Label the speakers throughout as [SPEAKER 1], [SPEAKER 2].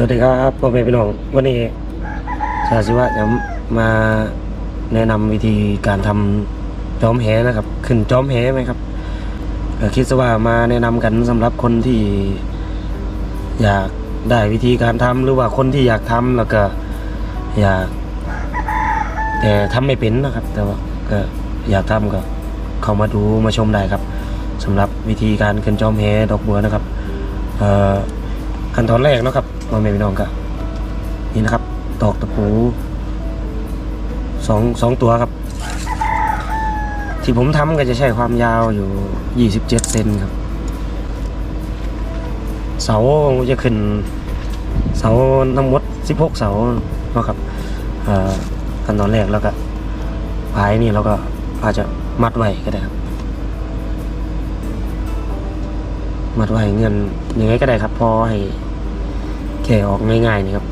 [SPEAKER 1] สวัสดีครับพ่อแม่พี่น้องวันนี้ชาชิวะจะมาแนะนำวิธีการทำจอมแหนะครับ ขึ้นจอมแหไหมครับคิดซะว่ามาแนะนำกันสำหรับคนที่อยากได้วิธีการทำหรือว่าคนที่อยากทำแล้วก็อยาก แต่ทำไม่เป็นนะครับ แต่ว่าก็อยากทำก็เข้ามาดูมาชมได้ครับสำหรับวิธีการขึ้นจอมแหดอกบัวนะครับขั้นตอนแรกนะครับ พ่อแม่พี่น้องก็นี่นะครับ ตอกตะปูสองสองตัวครับ ที่ผมทำก็จะใช้ความยาวอยู่ 27 เซนครับ เสาจะขึ้น เสาทั้งหมด 16 เสาเนาะครับอ่อขั้นตอนแรกแล้วก็ปลายนี่เราก็อาจจะมัดไว้ก็ได้ครับ มัดไว้เงินยังไงก็ได้ครับ พอให้ แกะออกง่ายๆนี่ครับ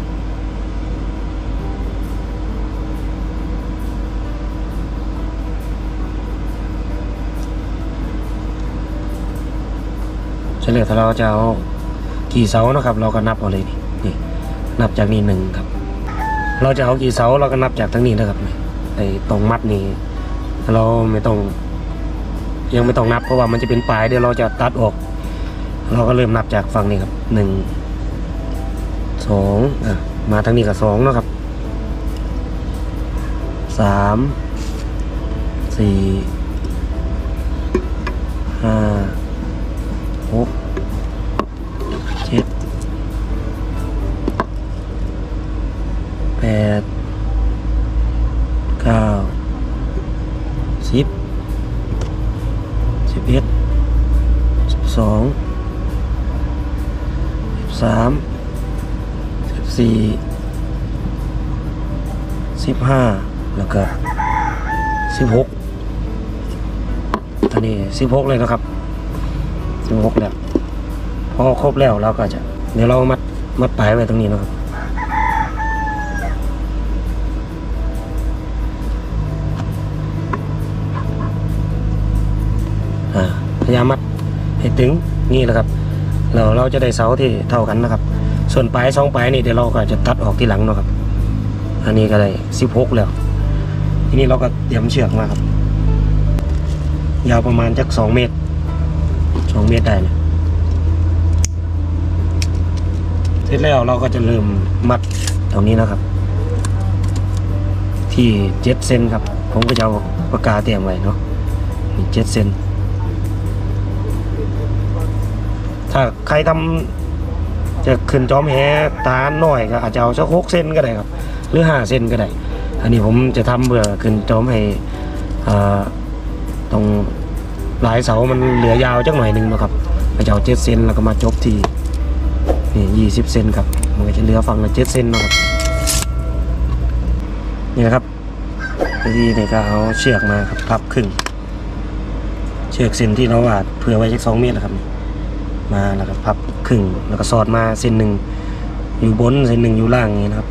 [SPEAKER 1] เฉลี่ยถ้าเราจะเอากี่เสานะครับ เราก็นับเอาเลยนี่นี่ นับจากนี้หนึ่งครับ เราจะเอากี่เสาเราก็นับจากทั้งนี้นะครับนี่ไอ้ตรงมัดนี่เราไม่ต้อง ยังไม่ต้องนับเพราะว่ามันจะเป็นปลายเดี๋ยวเราจะตัดออก เราก็เริ่มนับจากฝั่งนี้ครับหนึ่ง สองอะมาทางนี้กับสองเนาะครับสามสี่ห้าหก นนี้สิบหกเลยนะครับสิบหกแล้วพอครบแล้วเราก็จะ เดี๋ยวเรามัดมัดปลายไว้ตรงนี้นะครับพยายามมัดให้ตึงนี่แหละครับเราเราจะได้เสาที่เท่ากันนะครับ ส่วนปลายสองปลายนี่เดี๋ยวเราก็จะตัดออกที่หลังนะครับ อันนี้ก็ได้สิบหกแล้ว ทีนี้เราก็เตรียมเชือกมาครับ ยาวประมาณจักสองเมตรสองเมตรได้เลยเสร็จแล้วเราก็จะเริ่มมัดตรงนี้นะครับ ที่เจ็ดเซนครับ ผมก็จะเอาปากกาเตรียมไว้เนาะเจ็ดเซนถ้าใครทำจะขึ้นจอมแหตาหน่อยก็อาจจะเอาสักหกเซนก็ได้ครับ หรือห้าเซนก็ได้ อันนี้ผมจะทำเพื่อขึ้นจอมให้อ่า ตรงหลายเสามันเหลือยาวจักหน่อยหนึ่งนะครับก็จะเอาเจ็ดเซนแล้วก็มาจบทีนี่ยี่สิบเซนครับมันก็จะเหลือฝั่งละเจ็ดเซนนะครับนี่นะครับวิธีนี่ก็เอาเชือกมาครับพับครึ่งเชือกเส้นที่เราวาดเผื่อไว้สักสองเมตรนะครับ มาแล้วก็พับครึ่งแล้วก็สอดมาเส้นหนึ่งอยู่บนเส้นหนึ่งอยู่ล่างอย่างนี้นะครับ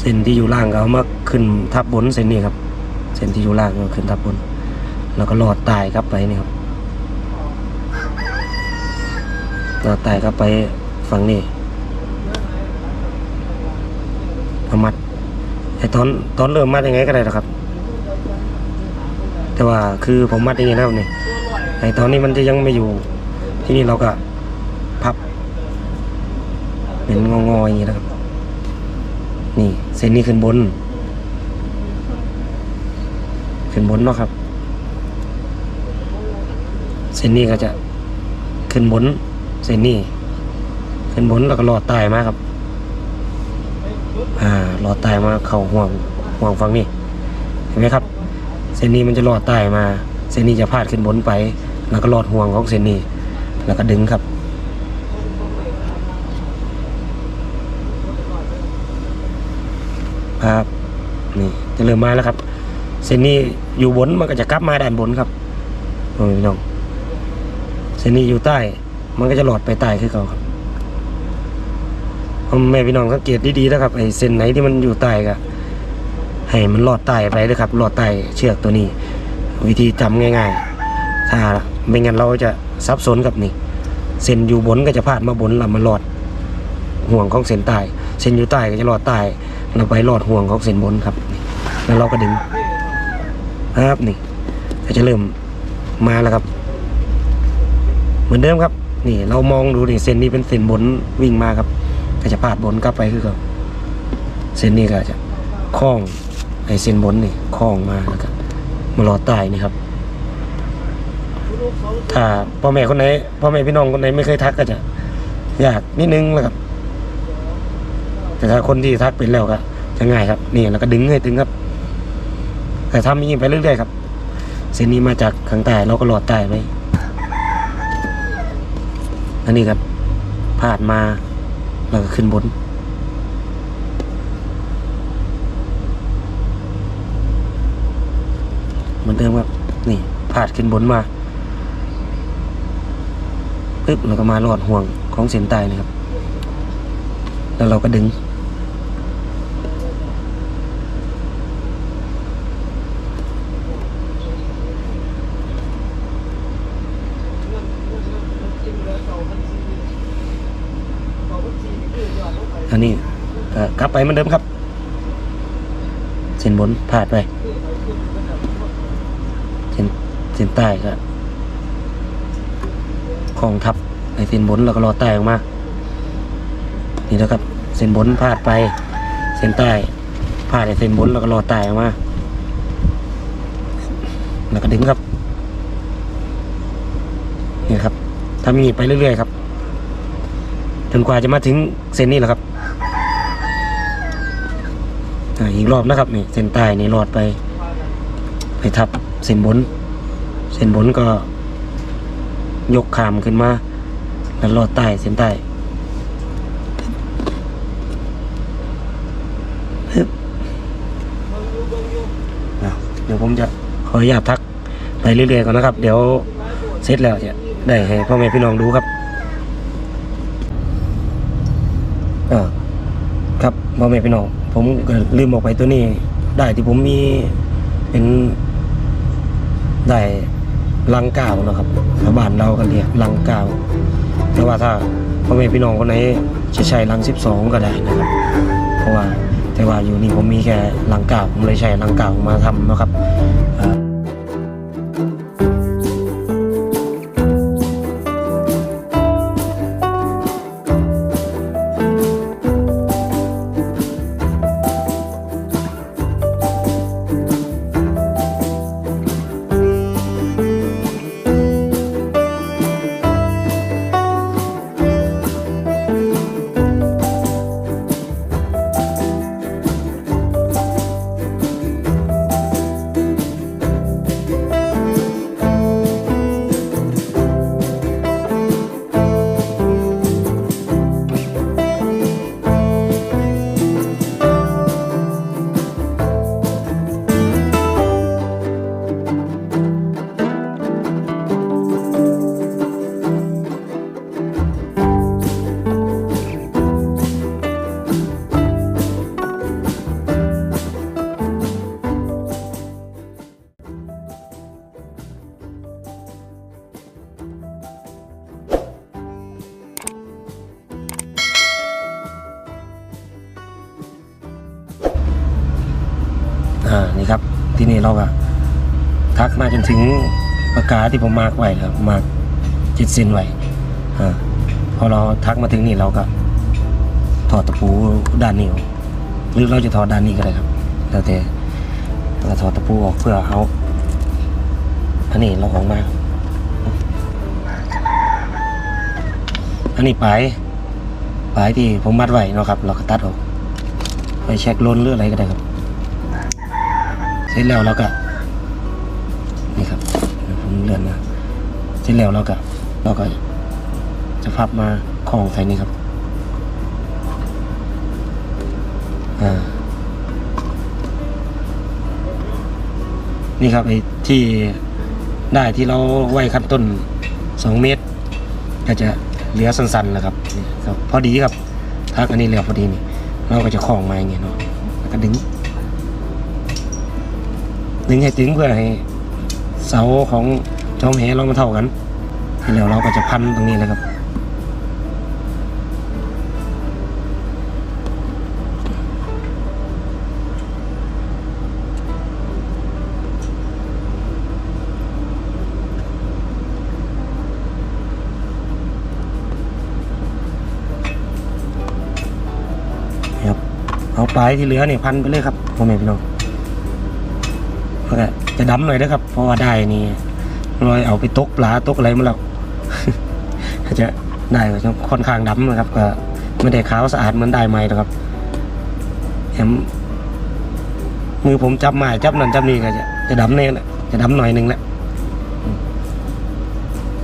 [SPEAKER 1] เส้นที่อยู่ล่างก็เอามาขึ้นทับบนเส้นนี้ครับเส้นที่อยู่ล่างก็ขึ้นทับบน แล้วก็ลอดตายครับไปนี่ครับลอดตายครับไปฝั่งนี้เอามัดไอ้ตอนตอนเริ่มมัดยังไงก็ได้หรอกครับ แต่ว่าคือผมมัดอย่างนี้นะครับนี่ไอ้ตอนนี้มันจะยังไม่อยู่ ที่นี่เราก็พับ เป็นงองๆอย่างนี้นะครับนี่เส้นนี้ขึ้นบน ขึ้นบนเนาะครับ ส้นนี้ก็จะขึ้นบนเส้นนี้ขึ้นบนแล้วก็หลอดใต้มาครับ อ่าหลอดใต้มาเข้าห่วงห่วงฝั่งนี้เห็นไหมครับ เส้นนี้มันจะหลอดใต้มา เส้นนี้จะพาดขึ้นบนไป แล้วก็หลอดห่วงของเส้นนี้ แล้วก็ดึงครับครับนี่จะเริ่มมาแล้วครับ เส้นนี้อยู่บนมันก็จะกลับมาด้านบนครับโอ้ยน้อง ส้นนี้อยู่ใต้ มันก็จะหลอดไปใต้คือเก่าครับพ่อแม่พี่น้องสังเกตดีๆนะครับไอ้เส้นไหนที่มันอยู่ใต้ก็ให้มันหลอดใต้ไปเลยครับหลอดใต้เชือกตัวนี้ วิธีจำง่าย ๆ ถ้าไม่งั้นเราจะสับสนกับนี่เส้นอยู่บนก็จะพาดมาบนแล้วมาหลอดห่วงของเส้นใต้เส้นอยู่ใต้ก็จะหลอดใต้เราไปหลอดห่วงของเส้นบนครับ แล้วเราก็ดึงครับนี่ก็จะเริ่มมาแล้วครับ เหมือนเดิมครับ นี่เรามองดูนี่เส้นนี้เป็นเส้นบนวิ่งมาครับ ก็จะพาดบนกลับไปคือเกับเส้นนี้ก็จะคล้องไอ้เส้นบนนี่คล้องมาแล้วก็มาลอดใต้นี่ครับ ถ้าพ่อแม่คนไหนพ่อแม่พี่น้องคนไหนไม่เคยทักก็จะยากนิดนึงนะครับแต่ถ้าคนที่ทักเป็นแล้วก็จะง่ายครับ นี่แล้วก็ดึงให้ถึงครับ แต่ทำอย่างนี้ไปเรื่อยๆครับ เส้นนี้มาจากข้างใต้เราก็หลอดใต้ไป อันนี้ครับพาดมา แล้วก็ขึ้นบน เหมือนเดิมครับ นี่พาดขึ้นบนมาปึ๊บเราก็มาลอดห่วงของเส้นใต้นะครับ แล้วเราก็ดึง อันนี้กลับไปเหมือนเดิมครับ เส้นบนพาดไป เส้นเส้นใต้ก็ของทับในเส้นบนแล้วก็รอใต้ออกมา นี่นะครับ เส้นบนพาดไป เส้นใต้พาดในเส้นบนแล้วก็รอใต้ออกมา แล้วก็ดึงครับ นี่ครับทำอย่างนี้ไปเรื่อยๆครับ จนกว่าจะมาถึงเส้นนี้แหละครับ อ่าอีกรอบนะครับนี่เส้นใต้นี่รอดไป ไปทับเส้นบน เส้นบนก็ ยกขามขึ้นมา แล้วลอดใต้เส้นใต้ฮึบอะเดี๋ยวผมจะขออนุญาตทักไปเรื่อยๆก่อนนะครับ เดี๋ยวเสร็จแล้วจะได้ให้พ่อแม่พี่น้องดูครับอ่า บพ่อแม่พี่น้องผมก็ลืมบอกไปตัวนี้ ได้ที่ผมมีเป็นได้ลังกาวนะครับชาวบ้านเราก็เรียกลังกาวแต่ว่าถ้าพ่อแม่พี่น้องคนไหนจะใช้ลังสิบสองก็ได้นะครับ เพราะว่าแต่ว่าอยู่นี่ผมมีแค่ลังกาวผมเลยใช้ลังกาวมาทำนะครับ ถึงปากกาที่ผมมาร์กไว้ครับมาร์กจิตเส้นไว้พอเราทักมาถึงนี่เราก็ ถอดตะปูด้านนี้ออกหรือเราจะถอดด้านนี้ก็ได้ครับ แล้วแต่เราถอดตะปูออกเพื่อเอาอันนี้เราออกมาอันนี้ปลายปลายที่ผมมัดไว้เนาะครับ เราก็ตัดออก ไปเช็คล้นหรืออะไรก็ได้ครับ เสร็จแล้วเราก็ อนนะเสร็จแล้วเราก็เราก็จะพับมาคล้องใส่นี่ครับอ่านี่ครับไอ้ที่ได้ที่เราไว้ขั้นต้นสองเมตร ก็จะเหลือสั้นๆนะครับนี่ครับพอดีครับทักอันนี้แล้วพอดีนี่เราก็จะคล้องมาอย่างเงี้ยเนาะแล้วก็ดึง ดึงให้ถึงเพื่อให้เสาของ ท้องแหเรามาเท่ากันทีเดียวเราก็จะพันตรงนี้เลยครับเอาปลายที่เหลือเนี่ยพันไปเลยครับพ่อแม่พี่น้องก็จะดำหน่อยนะครับ เพราะว่าได้นี่ ลอยเอาไปตกปลาตกอะไรมาแล้วก็จะได้ก็จะค่อนข้างดำนะครับ ก็ไม่ได้ขาวสะอาดเหมือนได้ไหมนะครับแถมมือผมจับไม้จับนั่นจับนี่ก็จะจะดำเนี่ยแหละจะดำหน่อยหนึงแหละ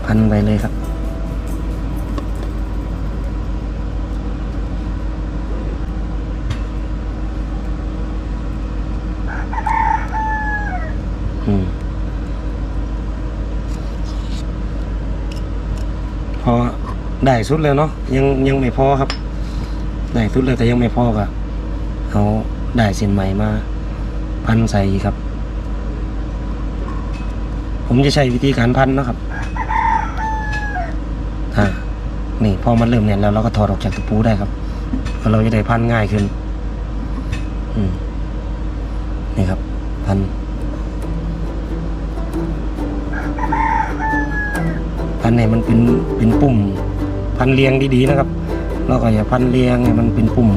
[SPEAKER 1] พันไปเลยครับ อได้สุดเลยเนาะยังยังไม่พอครับ ได้สุดเลยแต่ยังไม่พอก็เอาได้เส้นใหม่มา พันใส่ครับ ผมจะใช้วิธีการพันนะครับอ่านี่พอมันเริ่มเนี่ยนแล้วเราก็ถอดออกจากตะปูได้ครับก็เราจะได้พันง่ายขึ้น อืมนี่ครับ พัน นเนี่ยมันเป็นเป็นปุ่ม พันเรียงดีๆนะครับ เราก็อย่าพันเรียงให้มันเป็นปุ่ม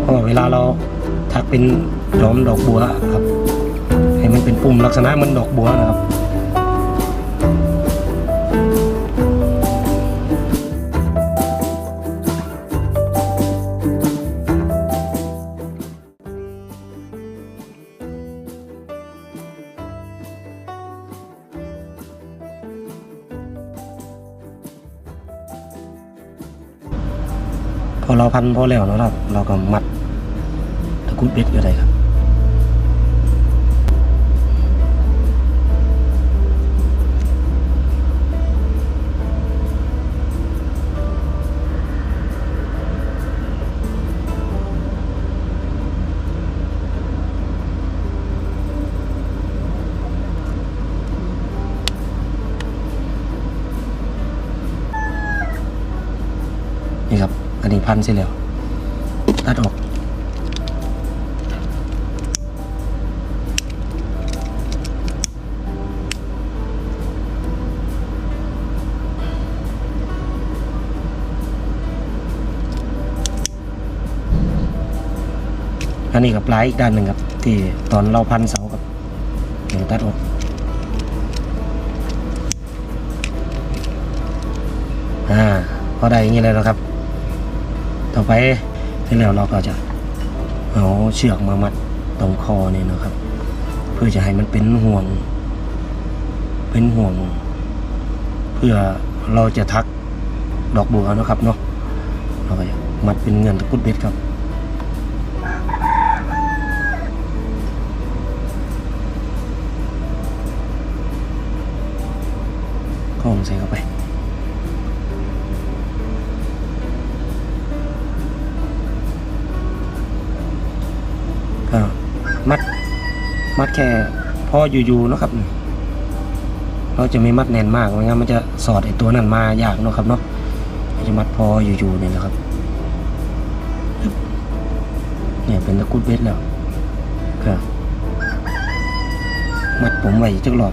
[SPEAKER 1] เพราะเวลาเราถักเป็นดอมดอกบัวครับ ให้มันเป็นปุ่มลักษณะเหมันดอกบัวนะครับ พอเราพันพอแล้วนาะเราเราก็มัดตะกุดเบ็ดก็ได้ครับ พันเสร็จแล้วตัดออก อันนี้กับปลายอีกด้านหนึ่งครับ ที่ตอนเราพันเสากับเดี๋ยวตัดออกอ่าพอได้อย่างนี้เลยนะครับ อไปที่แล้วเราก็จะเอาเชือกมามัดตรงคอเนี่ยนะครับ เพื่อจะให้มันเป็นห่วง เป็นห่วง เพื่อเราจะทักดอกบัวนะครับเนาะเราก็จะมัดเป็นเงินตะกุดเบ็ดครับ แค่พออยู่ๆนะครับ เราจะไม่มัดแน่นมากไม่งั้นมันจะสอดไอตัวนั้นมายากเนาะครับเนาะจะมัดพออยู่ๆเนี่ยนะครับ เนี่ยเป็นตะกุดเบ็ดแล้วค่ะมัดผมไว้จักหลอด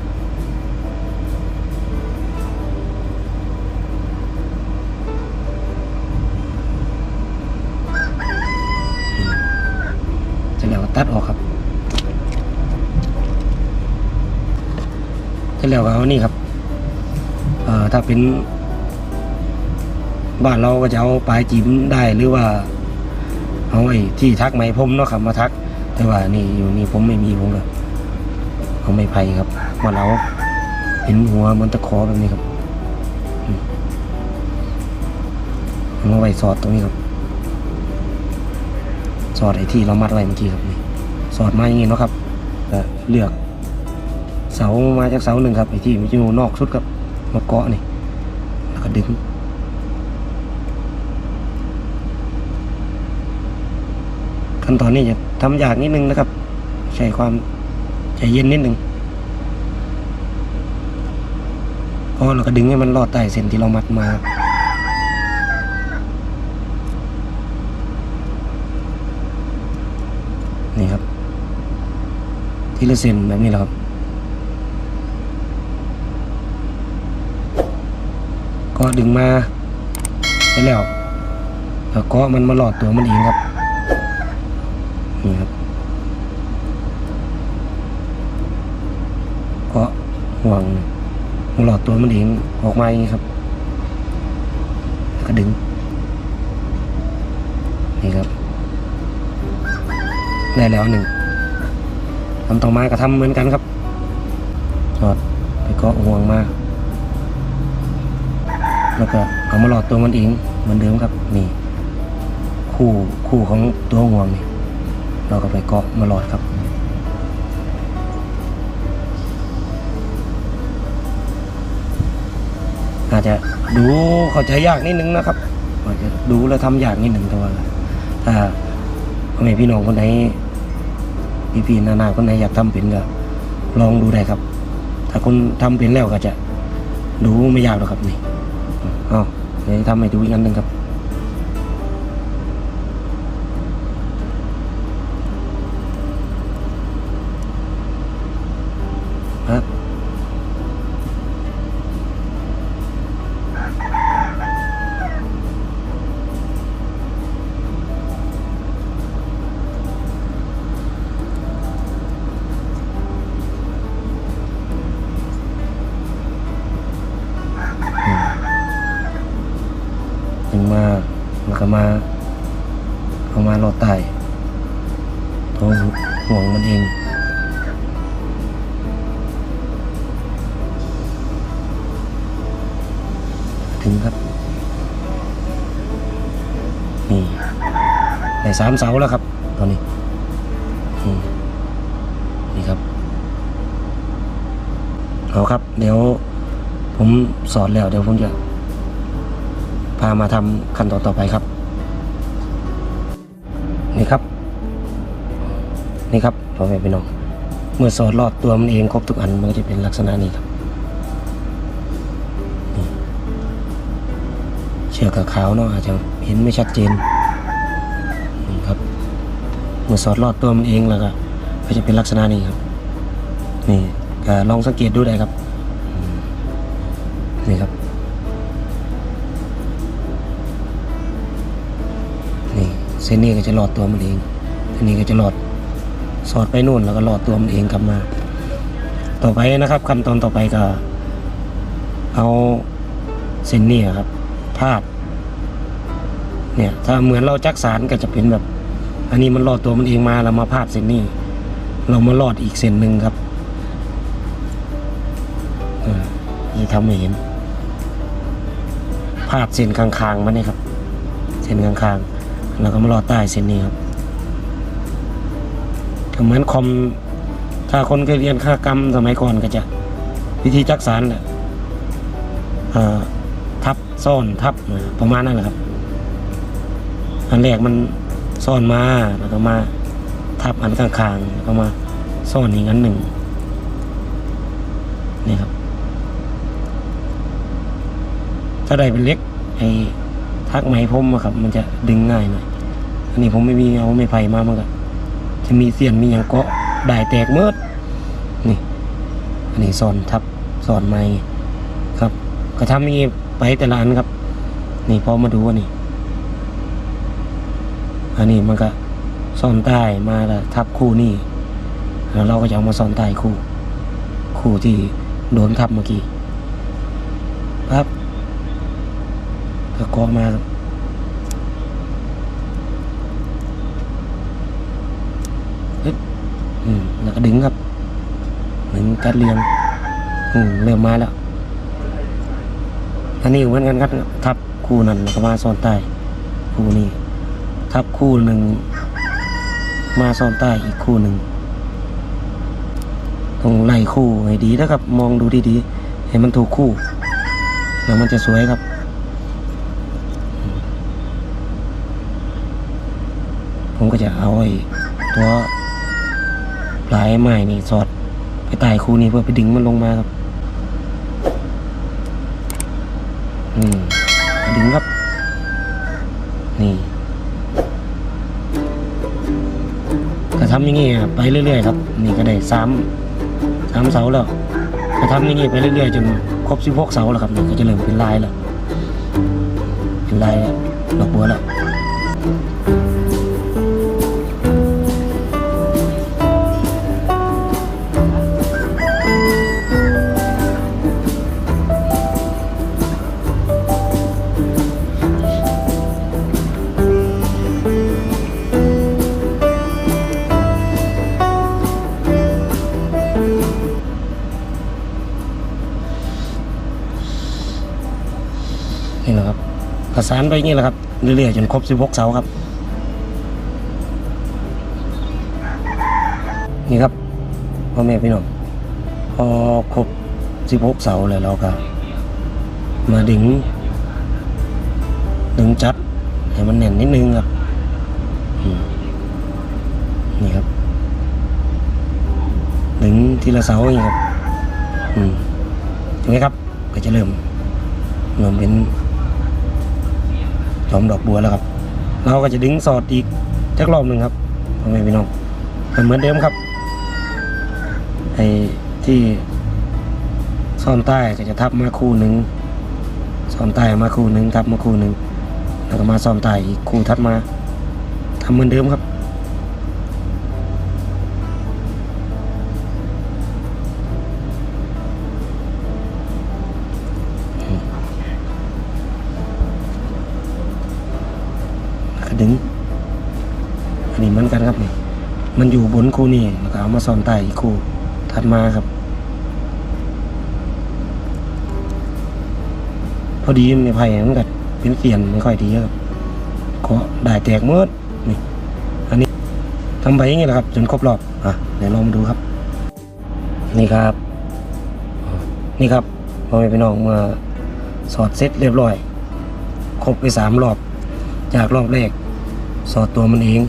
[SPEAKER 1] ร็จแล้วก็เอานี่ครับเอ่อถ้าเป็น บ้านเราก็จะเอาปลายจิ้มได้หรือว่า เอาไอ้ที่ทักไม้ผมเนาะครับมาทัก แต่ว่านี่อยู่นี่ผมไม่มีผมเลยเอาไม้ไผ่ครับมาเราเป็นหัวมันตะขอแบบนี้ครับอืมเอามาไว้สอดตรงนี้ครับสอดไอ้ที่เรามัดไว้เมื่อกี้ครับนี่สอดมาอย่างนี้เนาะครับเลือกามาจากเสาหนึ่งครับไอ้ที่มันอยู่นอกสุดครับมาเกาะนี่แล้วก็ดึงขั้นตอนนี้จะทำยากนิดนึงนะครับ ใช้ความใจเย็นนิดนึงเพราะเราก็ดึงให้มันรอดใต้เส้นที่เรามัดมานี่ครับ ทีละเส้นแบบนี้แหละครับ ดึงมาไปแล้วแล้วก็มันมาหลอดตัวมันเองครับนี่ครับก็ห่วงหลอดตัวมันเองออกมาอย่างนี้ครับแล้วก็ดึงนี่ครับได้แล้วหนึ่งทำต่อมาก็ทำเหมือนกันครับจอดไปเกาะห่วงมา แล้วก็เอามาหลอดตัวมันเองเหมือนเดิมครับนี่ คู่คู่ของตัวห่วงนี่เราก็ไปเกาะมาหลอดครับอาจจะดูเข้าใจยากนิดนึงนะครับอาจจะดูแล้วทำยากนิดนึงแต่ว่าถ้าพ่อแม่พี่น้องคนไหนพี่พี่ๆนานาคนไหนอยากทำเป็นก็ลองดูได้ครับ ถ้าคนทำเป็นแล้วก็จะดูไม่ยากหรอกครับนี่ เดี๋ยวทำให้ดูอีกอันหนึ่งครับ สามเสาแล้วครับ ตอนนี้นี่ครับเอาครับ เดี๋ยวผมสอนแล้วเดี๋ยวผมจะ พามาทำขั้นตอนต่อไปครับ นี่ครับ นี่ครับพ่อแม่พี่น้องเมื่อสอดรอดตัวมันเองครบทุกอันมันก็จะเป็นลักษณะนี้ครับเชือกขาวเนาะอาจจะเห็นไม่ชัดเจน เมื่อสอดรอดตัวมันเองแล้วก็ก็จะเป็นลักษณะนี้ครับ นี่ก็ลองสังเกตดูได้ครับ นี่ครับ นี่เส้นนี้ก็จะหลอดตัวมันเองอันนี้ก็จะหลอดสอดไปนู่นแล้วก็หลอดตัวมันเองกลับมา ต่อไปนะครับขั้นตอนต่อไปก็ เอาเส้นนี้ครับพาดเนี่ย ถ้าเหมือนเราจักสารก็จะเป็นแบบ อันนี้มันหลอดตัวมันเองมาเรามาพาดเส้นนี้ เรามาหลอดอีกเส้นหนึ่งครับอ่ทำให้เห็นพาดเส้นคางๆมันนี่ครับ เส้นข้างๆแล้วก็มารอดใต้เส้นนี้ครับก็เหมือนคอมถ้าคนเคยเรียนค่ากรรมสมัยก่อนก็จะ วิธีจักสารเนี่ยเอ่อทับซ่อนทับประมาณนั้นแหละครับ อันแรกมัน ซ่อนมาแล้วก็มาทับอันข้างๆแล้วก็มาซ่อนอีกอันหนึ่งนี่ครับ ถ้าได้เป็นเล็กไอ้ทักไหมพรมอะครับ มันจะดึงง่ายหน่อยอันนี้ผมไม่มีเอาไม่ไผ่มามันก็จะมีเสียนมีอย่างเกาะได้แตกเมิดนี่ อันนี้สอนทับสอนไม้ครับ ก็ทำอย่างนี้ไปแต่ละอันครับ นี่พอมาดูอันนี่ อันนี้มันก็ซ่อนใต้มาแล้วทับคู่นี่แล้วเราก็จะเอามาซ่อนใต้คู่ คู่ที่โดนทับเมื่อกี้ปั๊บก็กอกมาเฮ้ยอืมแล้วก็ดึงครับดึงกัดเรียงอืมเริ่มมาแล้วอันนี้เหมือนกันครับทับคู่นั้นแล้วก็มาซ้อนใต้คู่นี้ คู่หนึ่ง มาซ้อนใต้อีกคู่หนึ่งต้องไล่คู่ให้ดีนะครับ มองดูดีๆให้มันถูกคู่ แล้วมันจะสวยครับผมก็จะเอาไอ้ตัวปลายไม้นี่สอดไปใต้คู่นี้เพื่อไปดึงมันลงมาครับอืมดึงครับ นี่ ไปเรื่อยๆครับนี่ก็ได้สามสามเสาแล้วก็ทำอย่างงี้ไปเรื่อยๆจนครบสิบหกเสาแล้วครับนี่ก็จะเริ่มเป็นลายแล้วเป็นลายดอกบัวแล้ว สานไปอย่างนี้แหละครับเรื่อยๆจนครบ16เสาครับ นี่ครับพ่อแม่พี่น้องพอครบ16เสาแล้วเราก็มาดึง ดึงจัดให้มันแน่นนิดนึงครับนี่ครับดึงทีละเสาอย่างนี้ครับอืมตรงนี้ครับก็จะเริ่มเริ่มเป็น อมดอกบัวแล้วครับ เราก็จะดึงสอดอีกจักรอบหนึ่งครับพ่อแม่พี่น้องเป็นเหมือนเดิมครับไอ้ที่ซ่อนใต้ก็จะทับมาคู่หนึ่งซ่อนใต้มาคู่หนึ่งทับมาคู่หนึ่งแล้วก็มาซ่อนใต้อีกคู่ทัดมาทำเหมือนเดิมครับ บนคู่นี่แล้วก็เอามาซ่อนใต้อีกคู่ถัดมาครับ พอดีในไผ่มันก็เป็นเสียนไม่ค่อยดีครับก็ได้แตกหมดนี่อันนี้ทำไปอย่างนี้แหละครับ จนครบรอบอะเดี๋ยวลองมาดูครับ นี่ครับ นี่ครับพ่อแม่พี่น้องเมื่อสอดเสร็จเรียบร้อย ครบไปสามรอบ จากรอบแรก สอดตัวมันเอง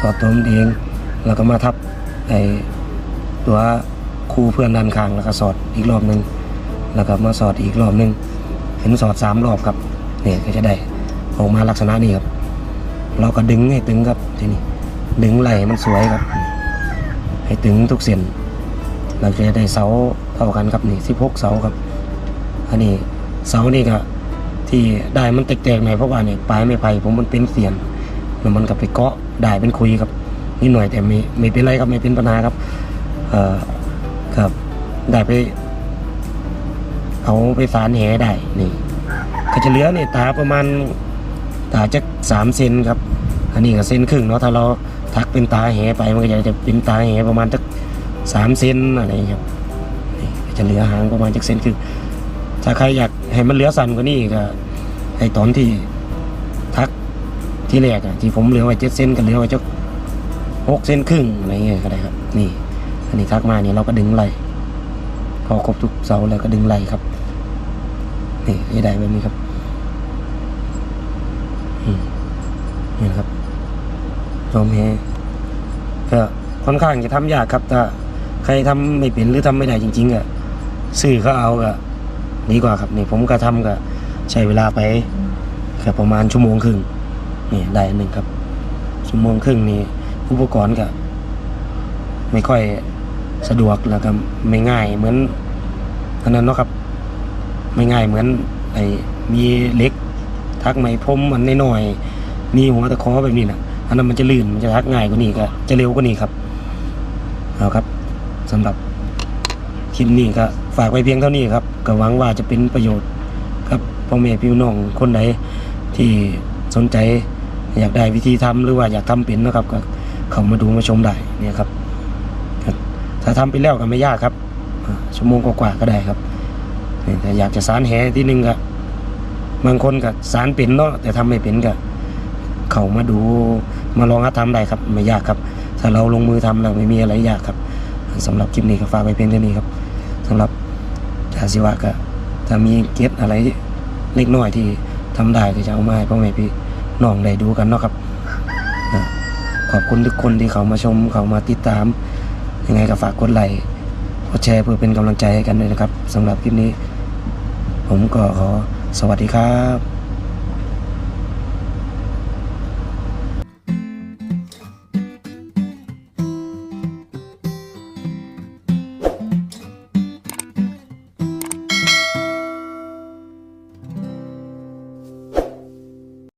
[SPEAKER 1] สอดตัวมันเอง แล้วก็มาทับไอตัวคู่เพื่อนด้านข้างแล้วก็สอดอีกรอบหนึ่งแล้วก็มาสอดอีกรอบหนึ่งเห็นสอดสามรอบครับเนี่ยก็จะได้ออกมาลักษณะนี้ครับ เราก็ดึงให้ตึงครับทีนี้ดึงไหลมันสวยครับ ให้ตึงทุกเส้นเราจะได้เสาเท่ากันครับนี่สิบหกเสาครับ อันนี้เสานี่ก็ที่ได้มันแตกๆหน่อยเพราะว่าเนี่ยปลายไม้ไผ่ผมมันเป็นเสียน แล้วมันก็ไปเกาะได้เป็นคุยครับนิดหน่อยแต่ไม่ไม่เป็นไรครับไม่เป็นปัญหาครับเอ่อครับได้ไป เอาไปสารแหได้นี่ก็จะเหลือเนี่ยตาประมาณตาจะสามเซนครับ อันนี้ก็เซนครึ่งเนาะถ้าเราทักเป็นตาแหไปมันก็จะจะเป็นตาแหประมาณจักสามเซนอะไรอย่างเงี้ยครับก็จะเหลือหางประมาณจักเซนครึ่งถ้าใครอยากให้มันเหลือสั้นกว่านี้ก็ไอตอนที่ ที่แรกอะที่ผมเหลือไว้เจ็ดเซนก็เหลือไว้จักหกเซนครึ่งอะไรเงี้ยก็ได้ครับ นี่ อันนี้ทักมาเนี่ยเราก็ดึงไหลพอครบทุกเสาแล้วก็ดึงไหลครับ นี่ให้ได้แบบนี้ครับอืมนี่ครับจอมแฮก็ค่อนข้างจะทำยากครับ ถ้าใครทำไม่เป็นหรือทำไม่ได้จริงๆอะซื้อเขาเอาก็ดีกว่าครับนี่ผมก็ทำก็ใช้เวลาไปแค่ประมาณชั่วโมงครึ่ง นี่ได้อันหนึ่งครับชั่วโมงครึ่งนี่อุปกรณ์ก็ไม่ค่อยสะดวกแล้วก็ไม่ง่ายเหมือนอันนั้นเนาะครับ ไม่ง่ายเหมือนไอ้มีเล็กทักไหมพรมมันน้อยๆมีหัวตะขอแบบนี้นะอันนั้นมันจะลื่นมันจะทักง่ายกว่านี้ก็จะเร็วกว่านี้ครับเอาครับสำหรับคลิปนี้ก็ฝากไว้เพียงเท่านี้ครับก็หวังว่าจะเป็นประโยชน์ ครับพ่อแม่พี่น้องคนไหนที่สนใจ อยากได้วิธีทำหรือว่าอยากทำเป็นนะครับก็เข้ามาดูมาชมได้เนี่ยครับ ถ้าทำไปแล้วก็ไม่ยากครับชั่วโมงกว่าก็ได้ครับแต่อยากจะสารแหที่หนึ่งก็บางคนก็สารเป็นเนาะแต่ทำไม่เป็นก็เข้ามาดูมาลองหัดทำได้ครับ ไม่ยากครับ ถ้าเราลงมือทำแล้วไม่มีอะไรยากครับสำหรับคลิปนี้ก็ฝากไว้เพียงเท่านี้ครับสำหรับจาสิวะก็จะมีเก็ตอะไรเล็กน้อยที่ทำได้ก็จะเอามาให้พ่อแม่พี่ น้องได้ดูกันเนาะครับขอบคุณทุกคนที่เขามาชมเขามาติดตาม ยังไงก็ฝากกดไลค์กดแชร์เพื่อเป็นกำลังใจให้กันด้วยนะครับสำหรับคลิปนี้ ผมก็ขอสวัสดีครับ